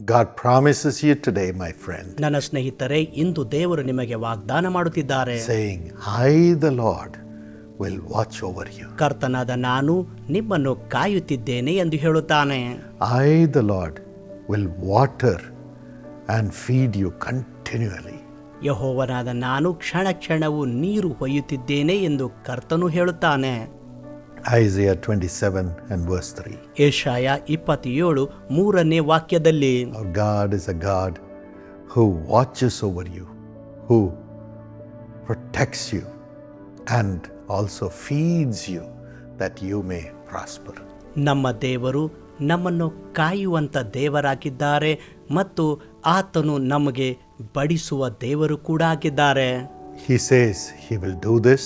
God promises you today, my friend, ನನ್ನ ಸ್ನೇಹಿತರೆ ಇಂದು ದೇವರು ನಿಮಗೆ ವಾಗ್ದಾನ ಮಾಡುತ್ತಿದ್ದಾರೆ saying, I, the Lord, will watch over you. ಕರ್ತನಾದ ನಾನು ನಿಮ್ಮನ್ನು ಕಾಯುತ್ತಿದ್ದೇನೆ ಎಂದು ಹೇಳುತ್ತಾನೆ I, the Lord, will water and feed you continually. ಯಹೋವನಾದ ನಾನು ಕ್ಷಣ ಕ್ಷಣವು ನೀರು ಹೊಯ್ಯುತ್ತಿದ್ದೇನೆ ಎಂದು ಕರ್ತನು ಹೇಳುತ್ತಾನೆ Isaiah 27 and verse 3. ಏಷಾಯ ಇಪ್ಪತ್ತೇಳು ಮೂರನೇ ವಾಕ್ಯದಲ್ಲಿ Our God is a God who watches over you, who protects you, and also feeds you that you may prosper. ನಮ್ಮ ದೇವರು ನಮ್ಮನ್ನು ಕಾಯುವಂತ ದೇವರಾಗಿದ್ದಾರೆ ಮತ್ತು ಆತನು ನಮಗೆ ಬಡಿಸುವ ದೇವರು ಕೂಡ ಆಗಿದ್ದಾರೆ He says He will do this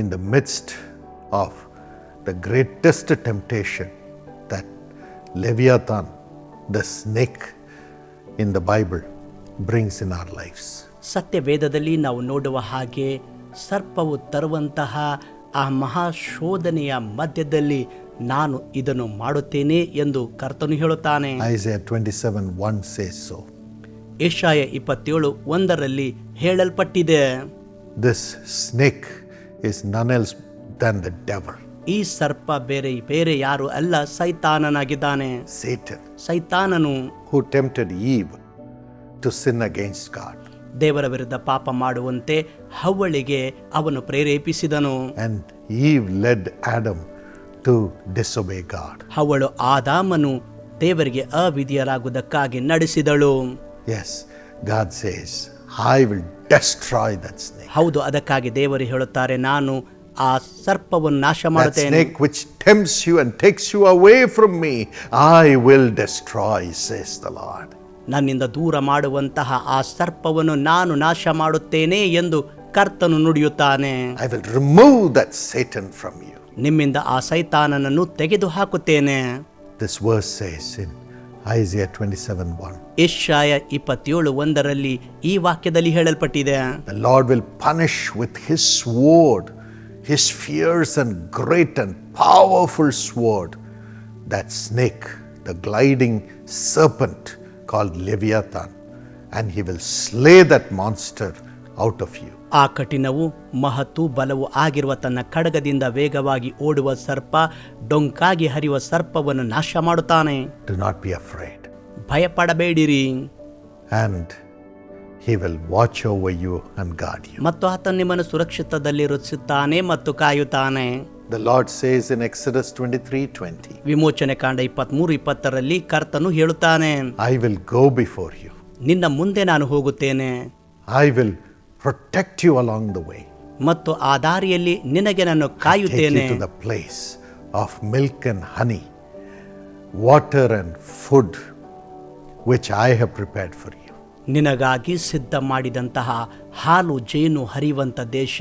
in the midst of the greatest temptation that Leviathan, the snake in the Bible, brings in our lives. ಸತ್ಯವೇದದಲ್ಲಿ ನಾವು ನೋಡುವ ಹಾಗೆ ಸರ್ಪವು ತರುವಂತಹ ಆ ಮಹಾಶೋಧನೆಯ ಮಧ್ಯದಲ್ಲಿ ನಾನು ಇದನ್ನು ಮಾಡುತ್ತೇನೆ ಎಂದು ಕರ್ತನು ಹೇಳುತ್ತಾನೆ Isaiah 27 1 says so. ಏಷಾಯ ಇಪ್ಪತ್ತೇಳು ಒಂದರಲ್ಲಿ ಹೇಳಲ್ಪಟ್ಟಿದೆ This snake is none else than the devil, ಈ ಸರ್ಪ ಬೇರೆ ಬೇರೆ ಯಾರು ಅಲ್ಲ ಸೈತಾನನಾಗಿದ್ದಾನೆ Satan, ಸೈತಾನನು who tempted Eve to sin against God. ದೇವರ ವಿರುದ್ಧ ಪಾಪ ಮಾಡುವಂತೆ ಹವ್ವಳಿಗೆ ಅವನು ಪ್ರೇರೇಪಿಸಿದನು And Eve led Adam to disobey God. ಹವಳು ಆದಾಮನು ದೇವರಿಗೆ ಅವಿಧಿಯರಾಗುವುದಕ್ಕಾಗಿ ನಡೆಸಿದಳು Yes, God says, I will destroy that snake. ಹೌದು ಅದಕ್ಕಾಗಿ ದೇವರು ಹೇಳುತ್ತಾರೆ ನಾನು ಆ ಸರ್ಪವನ್ನು ನಾಶ ಮಾಡುತ್ತೇನೆ. Which tempts you and takes you away from me I will destroy says the lord ನನ್ನಿಂದ ದೂರ ಮಾಡುವಂತಹ ಆ ಸರ್ಪವನ್ನು ನಾನು ನಾಶ ಮಾಡುತ್ತೇನೆ ಎಂದು ಕರ್ತನು ನುಡಿಯುತ್ತಾನೆ. I will remove that Satan from you ನಿಮ್ಮಿಂದ ಆ ಸೈತಾನನನ್ನು ತೆಗೆದು ಹಾಕುತ್ತೇನೆ this verse says in Isaiah 27:1 ಇಶಾಯ 27 1 ರಲ್ಲಿ ಈ ವಾಕ್ಯದಲ್ಲಿ ಹೇಳಲ್ಪಟ್ಟಿದೆ. The lord will punish with his sword his fierce and great and powerful sword, that snake, the gliding serpent called Leviathan, and he will slay that monster out of you. ಆ ಕಠಿಣವು ಮಹತ್ತು ಬಲವು ಆಗಿರುವ ತನ್ನ ಖಡ್ಗದಿಂದ ವೇಗವಾಗಿ ಓಡುವ ಸರ್ಪ ಡೊಂಕಾಗಿ ಹರಿಯುವ ಸರ್ಪವನ್ನು ನಾಶ ಮಾಡುತ್ತಾನೆ Do not be afraid. ಭಯಪಡಬೇಡಿರಿ And he will watch over you and guard you. ಮತ್ತು ಆತ ನಿಮ್ಮನ್ನು ಸುರಕ್ಷಿತದಲ್ಲಿ ರುಚಿಸುತ್ತಾನೆ ಮತ್ತು ಕಾಯುತ್ತಾನೆ The Lord says in Exodus 23 20, ವಿಮೋಚನೆ ಕಾಂಡ ಇಪ್ಪತ್ಮೂರು ಇಪ್ಪತ್ತರಲ್ಲಿ ಕರ್ತನು ಹೇಳುತ್ತಾನೆ I will go before you, ನಿನ್ನ ಮುಂದೆ ನಾನು ಹೋಗುತ್ತೇನೆ I will protect you along the way. ಮತ್ತು ಆ ದಾರಿಯಲ್ಲಿ ನಿನಗೆ ನಾನು take ಕಾಯುತ್ತೇನೆ you to the place of milk and honey, water and food, which I have prepared for you. ನಿನಗಾಗಿ ಸಿದ್ಧ ಮಾಡಿದಂತಹ ಹಾಲು ಜೇನು ಹರಿಯುವಂತ ದೇಶ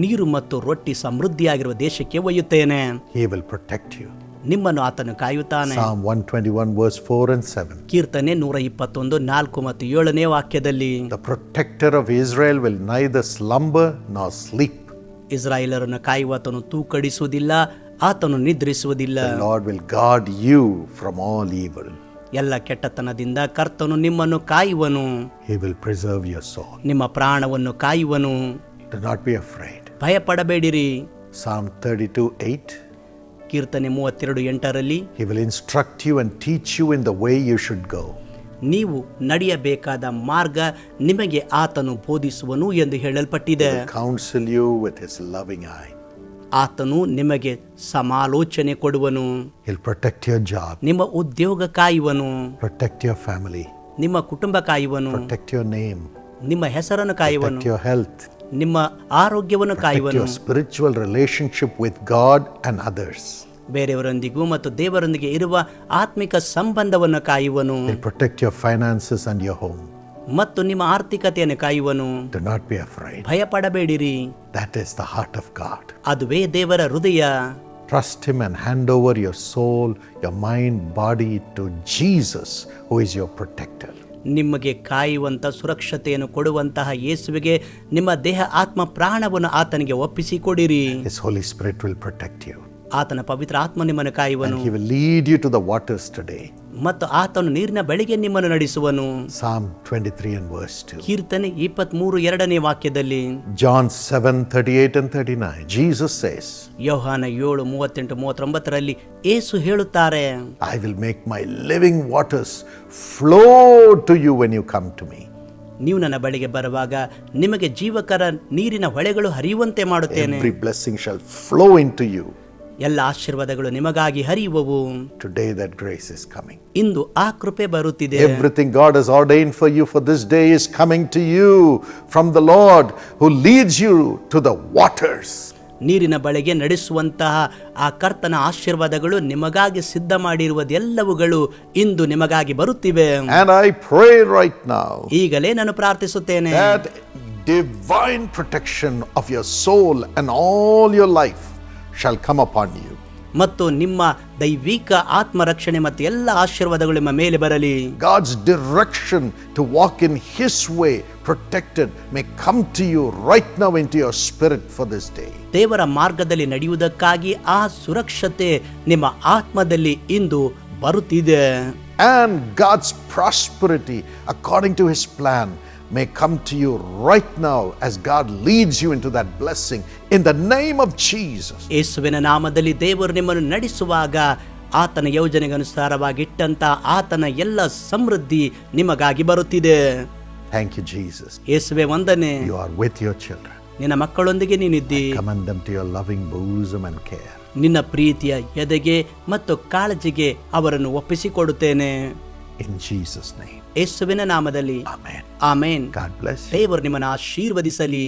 ನೀರು ಮತ್ತು ರೊಟ್ಟಿ ಸಮೃದ್ಧಿಯಾಗಿರುವ ದೇಶಕ್ಕೆ ಒಯ್ಯುತ್ತೇನೆ He will protect you. ನಿಮ್ಮನ್ನು ಆತನು ಕಾಯುತ್ತಾನೆ Psalm 121, verse 4 and 7. ಕೀರ್ತನೆ ನೂರ ಇಪ್ಪತ್ತೊಂದು ನಾಲ್ಕು ಮತ್ತು ಏಳನೇ ವಾಕ್ಯದಲ್ಲಿ The protector of Israel will neither slumber nor sleep. ಇಸ್ರಾಯೇಲರನ್ನು ಕಾಯುವಾತನು ತೂಕಡಿಸುವುದಿಲ್ಲ ಆತನು ನಿದ್ರಿಸುವುದಿಲ್ಲ The Lord will guard you from all evil. ಎಲ್ಲ ಕೆಟ್ಟತನದಿಂದ ಕರ್ತನು ನಿಮ್ಮನ್ನು ಕಾಯುವನು He will preserve your soul. ನಿಮ್ಮ ಪ್ರಾಣವನ್ನು ಕಾಯುವನು Do not be afraid. ಭಯಪಡಬೇಡಿರಿ Psalm 32, 8. ಕೀರ್ತನೆ ಮೂವತ್ತೆರಡು ಎಂಟರಲ್ಲಿ He will instruct you and teach you in the way you should go. ನೀವು ನಡೆಯಬೇಕಾದ ಮಾರ್ಗ ನಿಮಗೆ ಆತನು ಬೋಧಿಸುವನು ಎಂದು ಹೇಳಲ್ಪಟ್ಟಿದೆ counsel you with his loving eye. ಆತನು ನಿಮಗೆ ಸಮಾಲೋಚನೆ ಕೊಡುವನು. ಪ್ರೊಟೆಕ್ಟ್ ಯುವರ್ ಜಾಬ್ ನಿಮ್ಮ ಉದ್ಯೋಗ ಕಾಯುವನು. ಪ್ರೊಟೆಕ್ಟ್ ಯುವರ್ ಫ್ಯಾಮಿಲಿ ನಿಮ್ಮ ಕುಟುಂಬ ಕಾಯುವನು. ಪ್ರೊಟೆಕ್ಟ್ ಯುವರ್ ನೇಮ್ ನಿಮ್ಮ ಹೆಸರನ್ನು ಕಾಯುವನು. ಯುವರ್ ಹೆಲ್ತ್ ನಿಮ್ಮ ಆರೋಗ್ಯವನ್ನು ಕಾಯುವನು. Spiritual relationship with God and others ಬೇರೆಯವರೊಂದಿಗೂ ಮತ್ತು ದೇವರೊಂದಿಗೆ ಇರುವ ಆತ್ಮಿಕ ಸಂಬಂಧವನ್ನು ಕಾಯುವನು. Protect your finances and your home ಮತ್ತು ನಿಮ್ಮ ಆರ್ಥಿಕತೆಯನ್ನು ಕಾಯುವನು Do not be afraid. ಭಯಪಡಬೇಡಿರಿ That is the heart of God. ಅದುವೇ ದೇವರ ಹೃದಯ Trust Him and hand over your soul, your mind, body to Jesus, who is your protector. ನಿಮಗೆ ಕಾಯುವಂತ ಸುರಕ್ಷತೆಯನ್ನು ಕೊಡುವಂತಹ ಯೇಸುವಿಗೆ ನಿಮ್ಮ ದೇಹ ಆತ್ಮ ಪ್ರಾಣವನ್ನು ಆತನಿಗೆ ಒಪ್ಪಿಸಿಕೊಡಿರಿ His Holy Spirit will protect you. ಆತನ ಪವಿತ್ರ ಆತ್ಮ ನಿಮ್ಮನ್ನು ಕಾಯುವನು He will lead you to the waters today. ಮತ್ತು ಆತನು ನೀರಿನ ಬಳಿಗೆ ನಿಮ್ಮನ್ನು ನಡೆಸುವನು Psalm 23 and verse 2. ಕೀರ್ತನೆ ಇಪ್ಪತ್ಮೂರು ಎರಡನೇ ವಾಕ್ಯದಲ್ಲಿ John 7 38 and 39. ಜೀಸಸ್ says, ಯೋಹಾನ ಏಳು ಮೂವತ್ತೆಂಟು ಮೂವತ್ತೊಂಬತ್ತರಲ್ಲಿ ಏಸು ಹೇಳುತ್ತಾರೆ I will make my living waters flow to you when you come to me ನೀವು ನನ್ನ ಬಳಿಗೆ ಬರುವಾಗ ನಿಮಗೆ ಜೀವಕರ ನೀರಿನ ಹೊಳೆಗಳು ಹರಿಯುವಂತೆ ಮಾಡುತ್ತೇನೆ Every blessing shall flow into you. ಎಲ್ಲ ಆಶೀರ್ವಾದಗಳು ನಿಮಗಾಗಿ ಹರಿಯುವವು. Today that grace is coming ಇಂದು ಆ ಕೃಪೆ ಬರುತ್ತಿದೆ. Everything God is ordain for you for this day is coming to you from the lord who leads you to the waters ನೀರಿನ ಬಳಿಗೆ ನಡೆಸುವಂತಹ ಆ ಕರ್ತನ ಆಶೀರ್ವಾದಗಳು ನಿಮಗಾಗಿ ಸಿದ್ಧ ಮಾಡಿರುವುದೆಲ್ಲವುಗಳು ಇಂದು ನಿಮಗಾಗಿ ಬರುತ್ತಿವೆ. ಐ ಪ್ರೇ ರೈಟ್ ನೌ ಈಗಲೇ ನಾನು ಪ್ರಾರ್ಥಿಸುತ್ತೇನೆ. Divine protection of your soul and all your life shall come upon you. ಮತ್ತು ನಿಮ್ಮ ದೈವಿಕ ಆತ್ಮರಕ್ಷಣೆ ಮತ್ತು ಎಲ್ಲ ಆಶೀರ್ವಾದಗಳು ನಿಮ್ಮ ಮೇಲೆ ಬರಲಿ God's direction to walk in His way, protected, may come to you right now into your spirit for this day. ದೇವರ ಮಾರ್ಗದಲ್ಲಿ ನಡೆಯುವುದಕ್ಕಾಗಿ ಆ ಸುರಕ್ಷತೆ ನಿಮ್ಮ ಆತ್ಮದಲ್ಲಿ ಇಂದು ಬರುತ್ತಿದೆ And God's prosperity according to His plan may come to you right now as God leads you into that blessing in the name of Jesus. ಯೇಸುವಿನ ನಾಮದಲ್ಲಿ ದೇವರು ನಿಮ್ಮನ್ನು ನಡೆಸುವಾಗ ಆತನ ಯೋಜನೆಗನುಸಾರವಾಗಿಟ್ಟಂತ ಆತನ ಎಲ್ಲ ಸಮೃದ್ಧಿ ನಿಮಗಾಗಿ ಬರುತ್ತಿದೆ Thank you, Jesus. ಯೇಸುವೆ ವಂದನೆ You are with your children. ನಿನ್ನ ಮಕ್ಕಳೊಂದಿಗೆ ನೀನಿದ್ದಿ Commend them to your loving bosom and care. ನಿನ್ನ ಪ್ರೀತಿಯ ಎದೆಗೆ ಮತ್ತು ಕಾಳಜಿಗೆ ಅವರನ್ನು ಒಪ್ಪಿಸಿಕೊಡುತ್ತೇನೆ In Jesus' name. ಯೇಸುವಿನ ನಾಮದಲ್ಲಿ Amen. Amen God bless you. ದೇವರು ನಿಮ್ಮನ್ನು ಆಶೀರ್ವದಿಸಲಿ